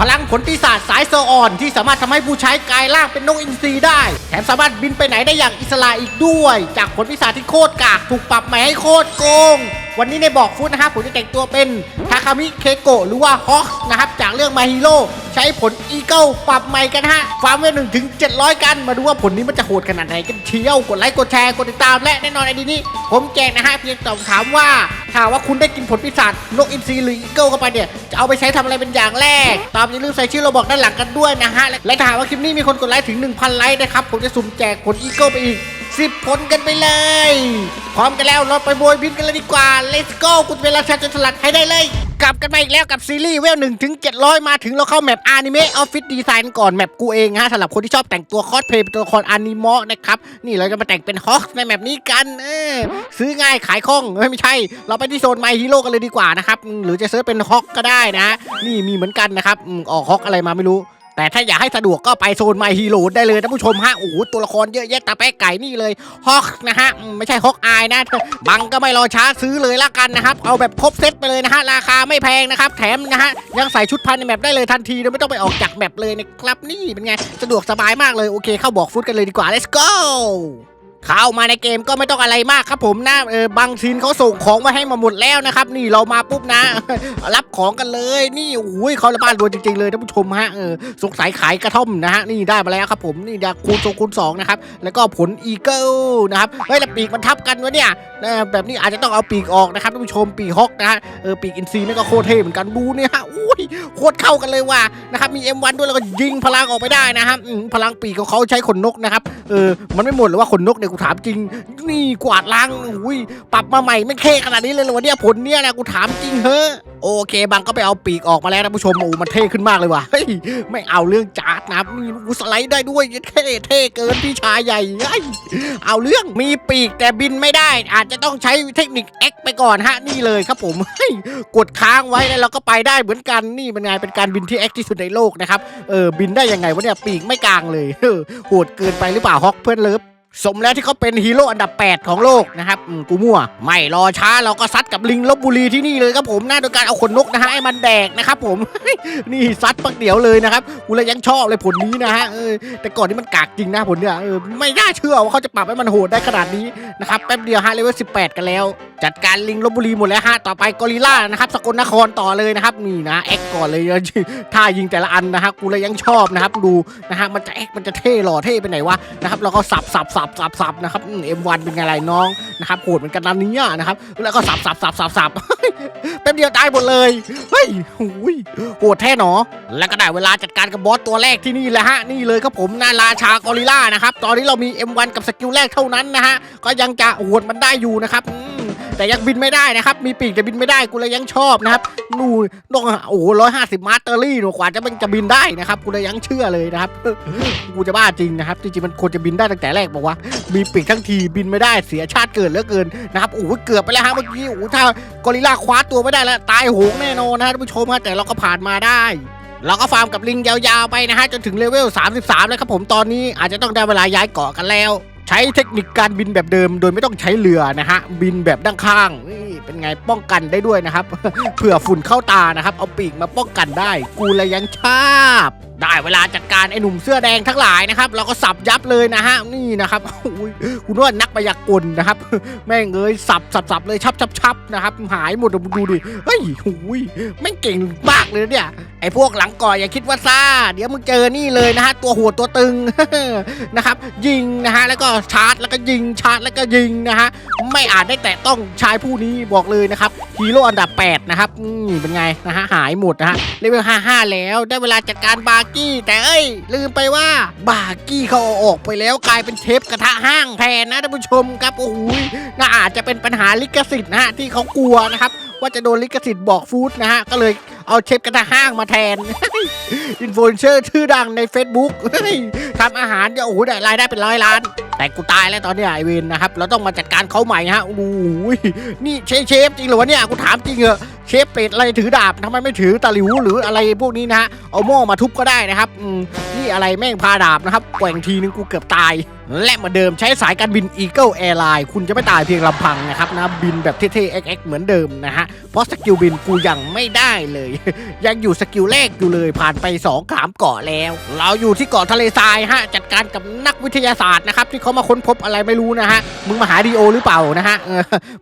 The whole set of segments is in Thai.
พลังผลปีศาจสายโซอ่อนที่สามารถทำให้ผู้ใช้กลายร่างเป็นนกอินทรีได้ แถมสามารถบินไปไหนได้อย่างอิสระอีกด้วย จากผลปีศาจที่โคตรกากถูกปรับใหม่ให้โคตรโกง วันนี้ในบอกฟุตนะครับผมจะแต่งตัวเป็นทาคามิเคโกะหรือว่าฮอกนะครับจากเรื่องมาฮีโร่ใช้ผลอีเกิลปรับใหม่กันฮะฟาร์มเวลหนึ่งถึงเจ็ดร้อยกันมาดูว่าผลนี้มันจะโหดขนาดไหนกันเชียวกดไลค์กดแชร์กดติดตามและแน่นอนไอดีนี้ ผมแจกนะฮะเพียงตอบถามว่า ถ้าว่าคุณได้กินผลปีศาจนกอินทรีหรืออีเกิลเข้าไปเนี่ย จะเอาไปใช้ทำอะไรเป็นอย่างแรก ตามอย่าลืมใส่ชื่อเราบอกด้านหลังกันด้วยนะฮะ และถ้าหากว่าคลิปนี้มีคนกดไลค์ถึง 1,000 ไลค์นะครับ ผมจะสุ่มแจกผลอีเกิลไปอีกสิบผลกันไปเลย พร้อมกันแล้วเราไปโบยบินกันเลยดีกว่า let's go กุดเวลาชาจนสลัดให้ได้เลย กลับกันมาอีกแล้วกับซีรีส์เวลหนึ่งถึงเจ็ดร้อยมาถึงเราเข้าแมปอนิเมะออฟฟิศดีไซน์ก่อนแมปกูเองฮะสำหรับคนที่ชอบแต่งตัวคอสเพลย์เป็นตัวละครอนิเมะนะครับ นี่เราจะมาแต่งเป็นฮอคในแมปนี้กันเออซื้อง่ายขายคล่องไม่ใช่ เราไปที่โซนไมฮีโร่กันเลยดีกว่านะครับ หรือจะเซิร์ชเป็นฮอคก็ได้นะ นี่มีเหมือนกันนะครับออกฮอคอะไรมาไม่รู้ แต่ถ้าอยากให้สะดวกก็ไปโซนไมฮีโร่ได้เลยท่านผู้ชมฮะโอ้โหตัวละครเยอะแยะตาแป๊กไก่นี่เลยฮอกนะฮะไม่ใช่ฮอกอายนะบังก็ไม่รอช้าซื้อเลยละกันนะครับเอาแบบครบเซตไปเลยนะฮะราคาไม่แพงนะครับแถมนะฮะยังใส่ชุดพันในแมปได้เลยทันทีโดยไม่ต้องไปออกจากแมปเลยนะครับนี่เป็นไงสะดวกสบายมากเลยโอเคเข้าบอกฟุตกันเลยดีกว่า let's go เข้ามาในเกมก็ไม่ต้องอะไรมากครับผมนะเออบางซีนเขาส่งของมาให้มาหมดแล้วนะครับ นี่เรามาปุ๊บนะ รับของกันเลยนี่โอ้ยเขาละบ้านรวยจริงๆเลยท่านผู้ชมฮะเออสงสัยขายกระท่อมนะฮะนี่ได้มาแล้วครับผมนี่ดาคูณสองคูณสองนะครับแล้วก็ผลอีเกิลนะครับเฮ้ยแล้วปีกมันทับกันวะเนี่ยเออแบบนี้อาจจะต้องเอาปีกออกนะครับท่านผู้ชมปีกฮอกนะฮะเออปีกอินซีนี่ก็โคตรเท่เหมือนกันดูเนี่ยฮะอุ้ยโคตรเข้ากันเลยว่ะนะครับมี M1 ด้วยแล้วก็ยิงพลังออกไปได้นะครับพลังปีกของเขาใช้ขนนกนะครับเออมันไม่หมดหรือว่าขนนกเนี่ยกูถามจริง นี่กวาดล้างอุ้ยปรับมาใหม่ไม่เท่ขนาดนี้เลยเหรอวะเนี่ยผลเนี่ยนะกูถามจริงเฮ้อโอเคบางก็ไปเอาปีกออกมาแล้วนะผู้ชมโอ้มันเท่ขึ้นมากเลยว่ะเฮ้ยไม่เอาเรื่องจาร์ดนะมีกูสไลด์ได้ด้วยเท่เท่เกินพี่ชายใหญ่เฮ้ยเอาเรื่องมีปีกแต่บินไม่ได้ อาจจะต้องใช้เทคนิค X ไปก่อนฮะนี่เลยครับผมเฮ้ยกดค้างไว้แล้วเราก็ไปได้เหมือนกันนี่เป็นไงเป็นการบินที่ X ที่สุดในโลกนะครับเออบินได้ยังไงวะเนี่ยปีกไม่กลางเลยเออโหดเกินไปหรือเปล่าฮอกเพื่อนเลิฟ สมแล้วที่เขาเป็นฮีโร่อันดับ 8 ของโลกนะครับกูมั่ว ไม่รอช้าเราก็ซัดกับลิงลบบุรีที่นี่เลยครับผมนะโดยการเอาขนนกนะฮะให้มันแดกนะครับผม นี่ซัดปักเดียวเลยนะครับกูเลยยังชอบเลยผลนี้นะฮะเออแต่ก่อนนี้มันกากจริงนะผลเนี่ยเออไม่น่าเชื่อว่าเขาจะปรับให้มันโหดได้ขนาดนี้นะครับแป๊บเดียวฮะเลเวล18 กันแล้วจัดการลิงลบบุรีหมดแล้วฮะต่อไปกอริล่านะครับสกลนครต่อเลยนะครับนี่นะแอคก่อนเลยท่ายิงแต่ละอันนะฮะกูเลยยังชอบนะครับดูนะฮะมันจะแอคมันจะเท่หล่อเท่ไปไหนวะนะครับเราก็สับสับสับสับสับนะครับเอ็มวันเป็นไงไรน้องนะครับโหดเหมือนกันนันนี้นะครับแล้วก็สับสับสับสับสับแป๊บเดียวตายหมดเลยเฮ้ยหูยโหดแท้หนอ แล้วก็ได้เวลาจัดการกับบอสตัวแรกที่นี่แหละฮะนี่เลยครับผมนาราชากอริล่านะครับตอนนี้เรามี M1 กับสกิลแรกเท่านั้นนะฮะก็ยังจะโหดมันได้อยู่นะครับ แต่ยังบินไม่ได้นะครับ มีปีกแต่บินไม่ได้กูเลยยังชอบนะครับนู่นต้องโอ้โหร้อยห้าสิบมาสเตอรี่หนูกว่าจะมันจะบินได้นะครับกูเลยยังเชื่อเลยนะครับกูจะบ้าจริงนะครับจริงๆมันควรจะบินได้ตั้งแต่แรกบอกว่า มีปีกทั้งทีบินไม่ได้เสียชาติเกิดเหลือเกินนะครับโอ้โหเกือบไปแล้วฮะเมื่อกี้โอ้ถ้ากอริลลาคว้าตัวไม่ได้แล้วตายโหงแน่นอนนะท่านผู้ชมฮะแต่เราก็ผ่านมาได้เราก็ฟาร์มกับลิงยาวๆไปนะฮะจนถึงเลเวล 33 แล้วครับผมตอนนี้อาจจะต้องได้เวลาย้ายเกาะกันแล้ว ใช้เทคนิคการบินแบบเดิม โดยไม่ต้องใช้เรือนะฮะ บินแบบด้านข้างนี่เป็นไงป้องกันได้ด้วยนะครับ เผื่อฝุ่นเข้าตานะครับ เอาปีกมาป้องกันได้ กูเลยยังชาบ ได้เวลาจัดการไอ้หนุ่มเสื้อแดงทั้งหลายนะครับ เราก็สับยับเลยนะฮะ นี่นะครับอุ้ย คุณว่านักมายากลนะครับ แม่งเอ้ยสับสับสับเลยชับชับชับนะครับ หายหมดดูดิเฮ้ยหุยแม่งเก่งมากเลยเนี่ยไอ้พวกหลังก่ออย่าคิดว่าซ่า เดี๋ยวมึงเจอนี่เลยนะฮะตัวหัวตัวตึงนะครับ ยิงนะฮะแล้วก็ชาร์จแล้วก็ยิงชาร์จแล้วก็ยิงนะฮะไม่อาจได้แตะต้องชายผู้นี้บอกเลยนะครับฮีโร่อันดับ 8 นะครับนี่เป็นไงนะฮะหายหมดนะฮะเลเวล55 แล้วได้เวลาจัดการบาร์กี้ แต่เอ้ย ลืมไปว่าบาร์กี้เขาอาออกไปแล้วกลายเป็นเทปกระทะห้างแทนนะท่านผู้ชมครับโอ้โหน่าอาจจะเป็นปัญหาลิขสิทธิ์นะฮะที่เขากลัวนะครับ ว่าจะโดนลิขสิทธิ์บอกฟู้ดนะฮะก็เลยเอาเชฟกระทะห้างมาแทน อินฟลูเอนเซอร์ชื่อดังใน Facebook ทำอาหารเนี่ยโอ้โหได้รายได้เป็นร้อยล้าน แต่กูตายแล้วตอนเนี้ยไอเวนนะครับ เราต้องมาจัดการเขาใหม่ฮะโอ้โหนี่เชฟเชฟจริงเหรอวะเนี่ยกูถามจริงเหรอเชฟเป็ดอะไรถือดาบทำไมไม่ถือตะหลิวหรืออะไรพวกนี้นะฮะเอาหม้อมาทุบก็ได้นะครับนี่อะไรแม่งพาดาบนะครับแกว่งทีนึงกูเกือบตาย และเหมือนเดิมใช้สายการบิน Eagle Airline คุณจะไม่ตายเพียงลำพังนะครับนะบินแบบเท่ๆ XX เหมือนเดิมนะฮะเพราะสกิลบินกูยังไม่ได้เลย ยังอยู่สกิลแรกอยู่เลยผ่านไป2องขามเกาะแล้ว เราอยู่ที่เกาะทะเลทรายฮะจัดการกับนักวิทยาศาสตร์นะครับที่เขามาค้นพบอะไรไม่รู้นะฮะมึงมาหาดีโอหรือเปล่านะฮะ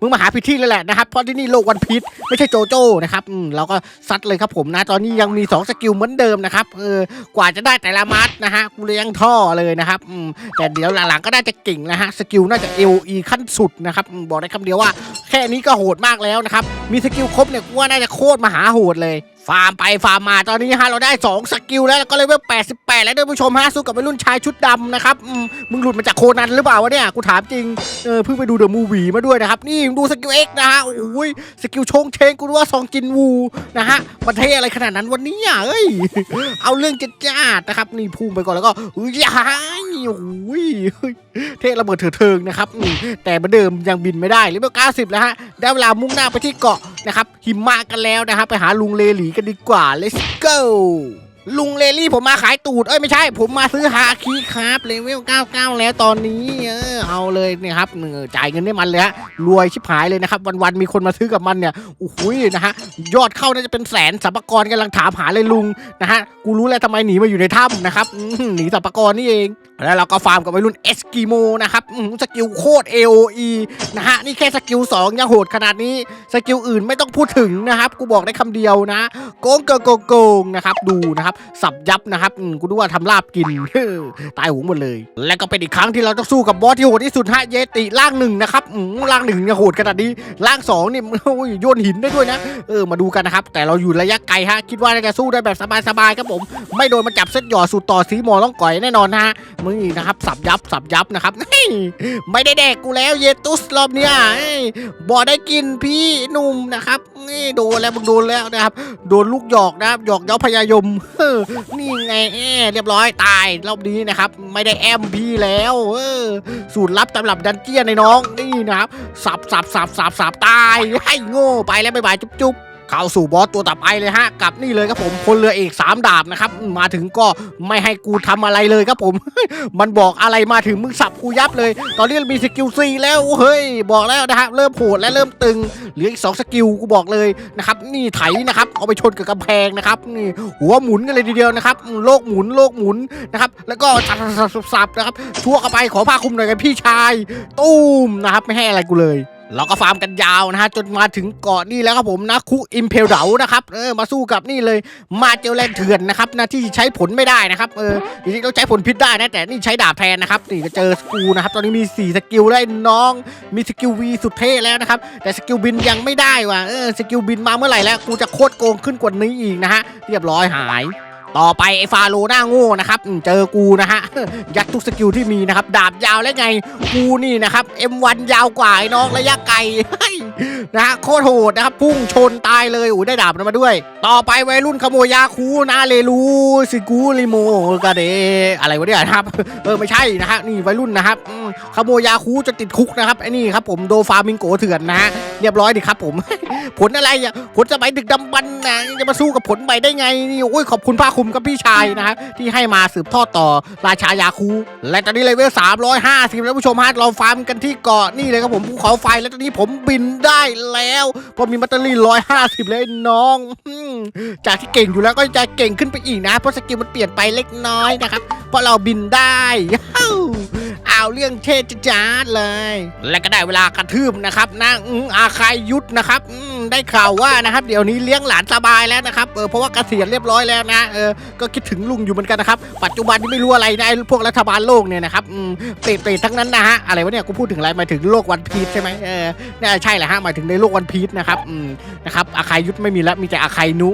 มึงมาหาผิดที่เลยแหละนะครับเพราะที่นี่โลกวันพีชไม่ใช่โจโจ้นะครับอืมเราก็ซัดเลยครับผมนะตอนนี้ยังมี 2 สกิลเหมือนเดิมนะครับเออกว่าจะได้แต่ละมัดนะฮะกูเลี้ยงท่อเลยนะครับอืมแต่เดี๋ยวหลังๆก็น่าจะเก่งนะฮะ สกิลน่าจะเอลีขั้นสุดนะครับ บอกได้คำเดียวว่า แค่นี้ก็โหดมากแล้วนะครับมีสกิลครบเนี่ยกูว่าน่าจะโคตรมหาโหดเลย ฟาร์มไปฟาร์มมาตอนนี้ฮะเราได้ 2 สกิลแล้วแล้วก็เลเวล88 แล้วด้วยผู้ชมฮะสู้กับวัยรุ่นชายชุดดำนะครับอืมมึงหลุดมาจากโคนันหรือเปล่าวะเนี่ยกูถามจริงเออเพิ่งไปดูเดอะมูวี่มาด้วยนะครับนี่ดูสกิลเอ็กนะฮะโอ้ยสกิลชงเชงกูว่าซองจินวูนะฮะมันเท่อะไรขนาดนั้นวันนี้อะเอ้ยเอาเรื่องจะจ้าดๆนะครับนี่พุ่งไปก่อนแล้วก็อุ้ยยายโอ้ยเท่ระเบิดเถิดเทิงนะครับแต่เหมือนเดิมยังบินไม่ได้เลเวล90แล้วฮะได้เวลามุ่งหน้าไปที่เกาะนะครับหิมะกันแล้วนะครับ ไปหาลุงเลหลีกันดีกว่า let's go ลุงเลลี่ผมมาขายตูด เอ้ยไม่ใช่ ผมมาซื้อฮาคีครับเลเวล 99 แล้วตอนนี้ เออเอาเลยเนี่ยครับเออจ่ายเงินให้มันเลยฮะรวยชิบหายเลยนะครับ วันๆมีคนมาซื้อกับมันเนี่ยโอ้โหนะฮะยอดเข้าน่าจะเป็นแสนสัมภากรกำลังถามหาเลยลุงนะฮะกูรู้แล้วทำไมหนีมาอยู่ในถ้ำนะครับหนีสัมภากรนี่เองแล้วเราก็ฟาร์มกับวัยรุ่นเอสกิโมนะครับสกิลโคตร AOE นะฮะ นี่แค่สกิล2ยังโหดขนาดนี้ สกิลอื่นไม่ต้องพูดถึงนะครับ กูบอกได้คำเดียวนะ โกงโกโกงโกงนะครับ ดูนะครับ สับยับนะครับกูดูว่าทำลาบกิน ตายหูหมดเลย และก็เป็นอีกครั้งที่เราต้องสู้กับบอสที่โหดที่สุดฮะเยติล่างหนึ่งนะครับอืมล่างหนึ่งเนี่ยโหดขนาดนี้ล่างสองนี่โอ้ยโยนหินได้ด้วยนะ เออมาดูกันนะครับ แต่เราอยู่ระยะไกลฮะคิดว่าน่าจะสู้ได้แบบสบายๆครับผม ไม่โดนมันจับเส้นหย่อสูตรต่อสีหมอต้องก่อยแน่นอนฮะนี่นะครับสับยับสับยับนะครับไม่ได้แดกกูแล้วเยตุสรอบเนี้ยบ่ได้กินพี่หนุ่มนะครับ นี่โดนแล้วมึงโดนแล้วนะครับ โดนลูกหยอกนะครับหยอกเย้าพยายมนี่ไงเรียบร้อยตายรอบนี้นะครับ ไม่ได้แอมพี่แล้วเออสูตรลับตำรับดันเจียนในน้องนี่นะครับสับสับสับสับสับตายให้โง่ไปแล้วบ๊ายบายจุ๊บ เข้าสู่บอสตัวต่อไปเลยฮะกับนี่เลยครับผมพลเรือเอกสามดาบนะครับมาถึงก็ไม่ให้กูทำอะไรเลยครับผม มันบอกอะไรมาถึงมึงสับกูยับเลย ตอนนี้มีสกิลซีแล้วเฮ้ยบอกแล้วนะฮะเริ่มโหดและเริ่มตึงเหลืออีกสองสกิลกูบอกเลยนะครับนี่ไถนะครับเอาไปชนกับกำแพงนะครับนี่หัวหมุนกันเลยทีเดียวนะครับโลกหมุนโลกหมุนนะครับแล้วก็สับสับสับนะครับชั่วเข้าไปขอผ้าคลุมหน่อยกันพี่ชายตุ้มนะครับไม่ให้อะไรกูเลย เราก็ฟาร์มกันยาวนะฮะจนมาถึงเกาะนี่แล้วครับผมนะคุอิมเพลเดานะครับเออมาสู้กับนี่เลยมาเจลแลนเถื่อนนะครับนะที่ใช้ผลไม่ได้นะครับเออจริงๆต้องใช้ผลพิษได้นะแต่นี่ใช้ดาบแทนนะครับนี่ก็เจอสกูนะครับตอนนี้มี 4 สกิลได้น้อง มีสกิลวีสุดเท่แล้วนะครับแต่สกิลบินยังไม่ได้ว่ะเออสกิลบินมาเมื่อไหร่แล้วกูจะโคตรโกงขึ้นกว่านี้อีกนะฮะเรียบร้อยหาย ต่อไปไอ้ฟาโลหน้าโง่นะครับเจอกูนะฮะยัดทุกสกิลที่มีนะครับ ดาบยาวแล้วไงกูนี่นะครับ M1 ยาวกว่าไอ้น้องระยะไกลนะฮะโคตรโหดนะครับ พุ่งชนตายเลยโอ้ยได้ดาบมาด้วย ต่อไปวัยรุ่นขโมยยาคูนาเลลูซิกูลิโมกาเดอะไรวะเนี่ยนะครับ เออไม่ใช่นะฮะนี่วัยรุ่นนะครับขโมยยาคูจะติดคุกนะครับไอ้นี่ครับผมโดฟามิงโกเถื่อนนะฮะเรียบร้อยดิครับผม ผลอะไรอะผลสมัยดึกดำบรรนะจะมาสู้กับผลใหม่ได้ไงนี่โอ้ยขอบคุณภาคคุมกับพี่ชายนะฮะที่ให้มาสืบทอดต่อราชายาคูและตอนนี้เลเวล350แล้วผู้ชมฮะเราฟาร์มกันที่เกาะนี่เลยครับผมภูเขาไฟแล้วตอนนี้ผมบินได้แล้วเพอมีแบตเตอรี่150 เลยน้อง จากที่เก่งอยู่แล้วก็จะเก่งขึ้นไปอีกนะเพราะสกิลมันเปลี่ยนไปเล็กน้อยนะครับเพราะเราบินได้าวเอาเรื่องเทศจ้าดเลย และก็ได้เวลากระทืบนะครับนะออาคายยุทธนะครับได้ข่าวว่านะครับ เดี๋ยวนี้เลี้ยงหลานสบายแล้วนะครับเออเพราะว่าเกษียณเรียบร้อยแล้วนะเออก็คิดถึงลุงอยู่เหมือนกันนะครับ ปัจจุบันนี้ไม่รู้อะไรนะไอ้พวกรัฐบาลโลกเนี่ยนะครับเปรตเปรตทั้งนั้นนะฮะอะไรวะเนี่ยกูพูดถึงอะไรมาถึงโลกวันพีชใช่ไหมเออน่าใช่แหละฮะหมายถึงในโลกวันพีชนะครับนะครับอาคายยุทธไม่มีแล้วมีแต่อาคายนุ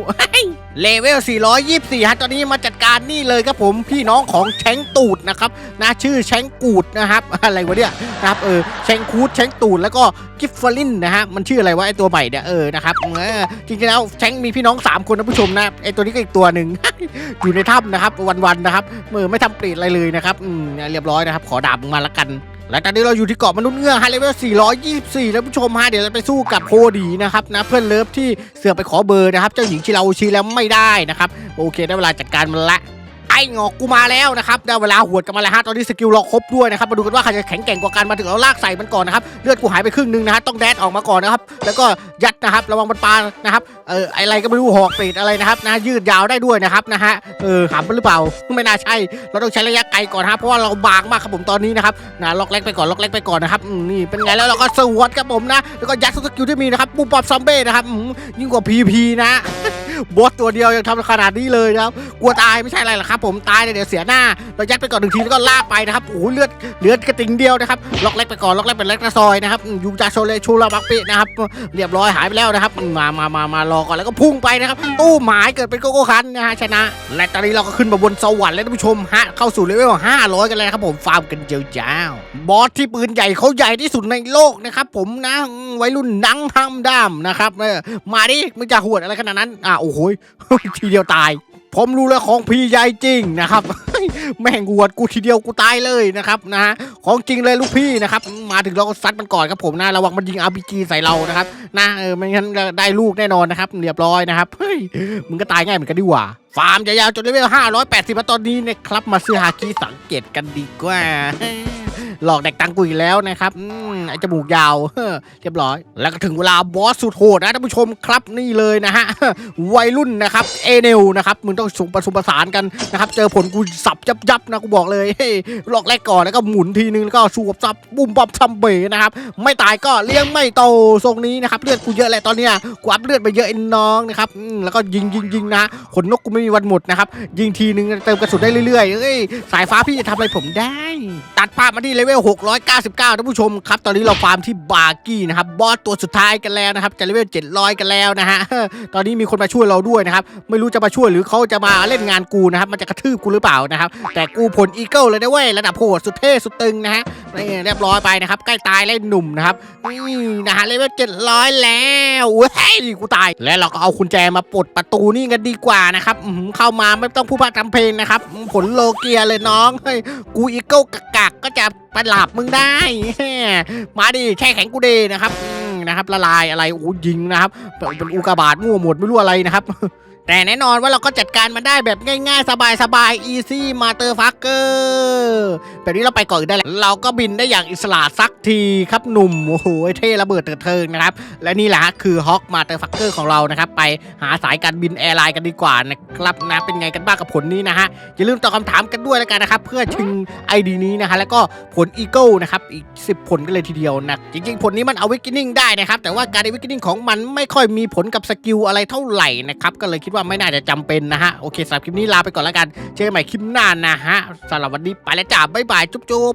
เลเวล 424 ฮะ ตอนนี้มาจัดการนี่เลยครับผมพี่น้องของแชงตูดนะครับนะชื่อแชงกูดนะครับ อะไรวะเนี่ยนะครับเออแชงคูดแชงตูดแล้วก็กิฟฟลินนะฮะมันชื่ออะไรวะไอตัวใหม่เนี่ยเออนะครับเออจริงๆแล้วแชงมีพี่น้อง 3 คนนะผู้ชมนะไอตัวนี้ก็อีกตัวหนึ่งอยู่ในถ้ำนะครับวันๆนะครับเออไม่ทำเปรตอะไรเลยนะครับอืมเรียบร้อยนะครับ ขอดาบมึงมาละกัน และตอนนี้เราอยู่ที่เกาะมนุษย์เงือกฮะเลเวล424แล้วผู้ชมฮะเดี๋ยวเราไปสู้กับโคดีนะครับนะเพื่อนเลิฟที่เสือกไปขอเบอร์นะครับ เจ้าหญิงชิราโอชิแล้วไม่ได้นะครับ โอเคได้เวลาจัดการมันละ ไอ้งอกกูมาแล้วนะครับได้เวลาหวดกันมาแล้วฮะตอนนี้สกิลเราครบด้วยนะครับมาดูกันว่าใครจะแข็งแกร่งกว่ากันมาถึงเราลากใส่มันก่อนนะครับเลือดกูหายไปครึ่งหนึงนะฮะต้องแดดออกมาก่อนนะครับแล้วก็ยัดนะครับระวังมันปานะครับเอออะไรก็ไม่รู้หอกปีดอะไรนะครับนะยืดยาวได้ด้วยนะครับนะฮะเออหามไปหรือเปล่าไม่น่าใช่เราต้องใช้ระยะไกลก่อนฮะเพราะว่าเราบางมากครับผมตอนนี้นะครับนะล็อกเล็กไปก่อนล็อกเล็กไปก่อนนะครับนี่เป็นไงแล้วเราก็สวดครับผมนะแล้วก็ยัดสกิลที่มีนะครับปูปอบซอมเบ้นะครับยิ่งกว่าพีพีนะบอสตัวเดียวยังทำขนาดนี้เลยนะครับกลัวตายไม่ใช่อะไรหรอกครับผมมตายเนี่ยเดี๋ยวเสียหน้าเรายัดไปก่อนหนึ่งทีแล้วก็ลากไปนะครับโอ้โหเลือดเลือดกระติงเดียวนะครับล็อกเล็กไปก่อนล็อกเล็กเป็นเล็กกระซอยนะครับยูจาโชเลชูลาบักปะนะครับเรียบร้อยหายไปแล้วนะครับ มามามามารอก่อนแล้วก็พุ่งไปนะครับตู้หมายเกิดเป็นโกโก้คันนะฮะชนะ และตอนนี้เราก็ขึ้นมาบนสวรรค์แล้วท่านผู้ชมฮะเข้าสู่เลเวล500 กันแล้วนะครับผมฟาร์มกันเจ้าบอสที่ปืนใหญ่เขาใหญ่ที่สุดในโลกนะครับผมนะวัยรุ่นนังทำด้ามนะครับมาดิมึงจะหวดอะไรขนาดนั้นอะโอ้โหทีเดียวตาย ผมรู้แล้วของพี่ใหญ่จริงนะครับ แม่งหวดกูทีเดียวกูตายเลยนะครับนะฮะของจริงเลยลูกพี่นะครับมาถึงเราก็ซัดมันก่อนครับผมนะระวังมันยิง RPG ใส่เรานะครับนะเออไม่งั้นได้ลูกแน่นอนนะครับเรียบร้อยนะครับเฮ้ยมึงก็ตายง่ายเหมือนกันดีกว่าฟาร์มจะยาวจนเลเวล580มาตอนนี้นะครับมาซื้อฮาคิสังเกตกันดีกว่า หลอกแดกตังกูอีกแล้วนะครับอืมไอจมูกยาวเรียบร้อย แล้วก็ถึงเวลาบอสสุดโหดนะท่านผู้ชมครับนี่เลยนะฮะวัยรุ่นนะครับเอเนลนะครับมึงต้องสุประสุประสานกันนะครับเจอผลกูสับยับยับนะกูบอกเลยเหลอกแรกก่อนแล้วก็หมุนทีนึงแล้วก็สูบซับบุ้มบอบซัมเบนะครับไม่ตายก็เลี้ยงไม่โตทรงนี้นะครับเลือดกูเยอะแหละตอนเนี้ยกูอัพเลือดไปเยอะไอ้น้องนะครับแล้วก็ยิงยิงยิงนะขนนกกูไม่มีวันหมดนะครับยิงทีนึงเติมกระสุนได้เรื่อยๆเอ้ยสายฟ้าพี่จะทำอะไรผมได้ ตัดภาพมาที่เลเวเวล 699ท่านผู้ชมครับ ตอนนี้เราฟาร์มที่บาร์กี้นะครับ บอสตัวสุดท้ายกันแล้วนะครับจะเลเวล 700 กันแล้วนะฮะ ตอนนี้มีคนมาช่วยเราด้วยนะครับ ไม่รู้จะมาช่วยหรือเขาจะมาเล่นงานกูนะครับ มันจะกระทืบกูหรือเปล่านะครับ แต่กูผลอีเกิลเลยนะเว้ย ระดับโหดสุดเท่สุดตึงนะฮะนี่เรียบร้อยไปนะครับ ใกล้ตายแล้วหนุ่มนะครับ นี่นะฮะเลเวล 700 แล้วเว้ยกูตาย และเราก็เอากุญแจมาปลดประตูนี่กันดีกว่านะครับเข้ามาไม่ต้องพูดพากทำเพลงนะครับ ผลโลเกียเลยน้องเฮ้ยกูอีเกิลกักก็จะประหลับมึงได้ มาดิแช่แข็งกูเดนะครับนะครับละลายอะไรโอ้ยิงนะครับเป็นอุกกาบาตมั่วหมดไม่รู้อะไรนะครับ แต่แน่นอนว่าเราก็จัดการมันได้แบบง่ายๆ สบายๆ easy mother fucker แบบนี้เราไปก่อนอื่นได้แล้วเราก็บินได้อย่างอิสระสักทีครับหนุ่ม โอ้โหเท่ระเบิดเถิดเทิงนะครับ และนี่แหละคือฮอกมาเตอร์ฟักเกอร์ของเรานะครับ ไปหาสายการบินแอร์ไลน์กันดีกว่านะครับนะเป็นไงกันบ้างกับผลนี้นะฮะ อย่าลืมตอบคำถามกันด้วยแล้วกันนะครับ เพื่อชิง ID นี้นะฮะแล้วก็ผล Eagle นะครับอีก 10 ผลกันเลยทีเดียวนะจริง ๆ ผลนี้มันเอาวิกินิ่งได้นะครับแต่ว่าการเอาวิกินิ่งของมันไม่ค่อยมีผลกับสกิลอะไรเท่าไหร่นะครับก็เลยคิดว่าไม่น่าจะจำเป็นนะฮะ โอเคสำหรับคลิปนี้ลาไปก่อนแล้วกัน เจอกันใหม่คลิปหน้านะฮะสำหรับวันนี้ไปแล้วจ้าบ๊ายบาย จุ๊บ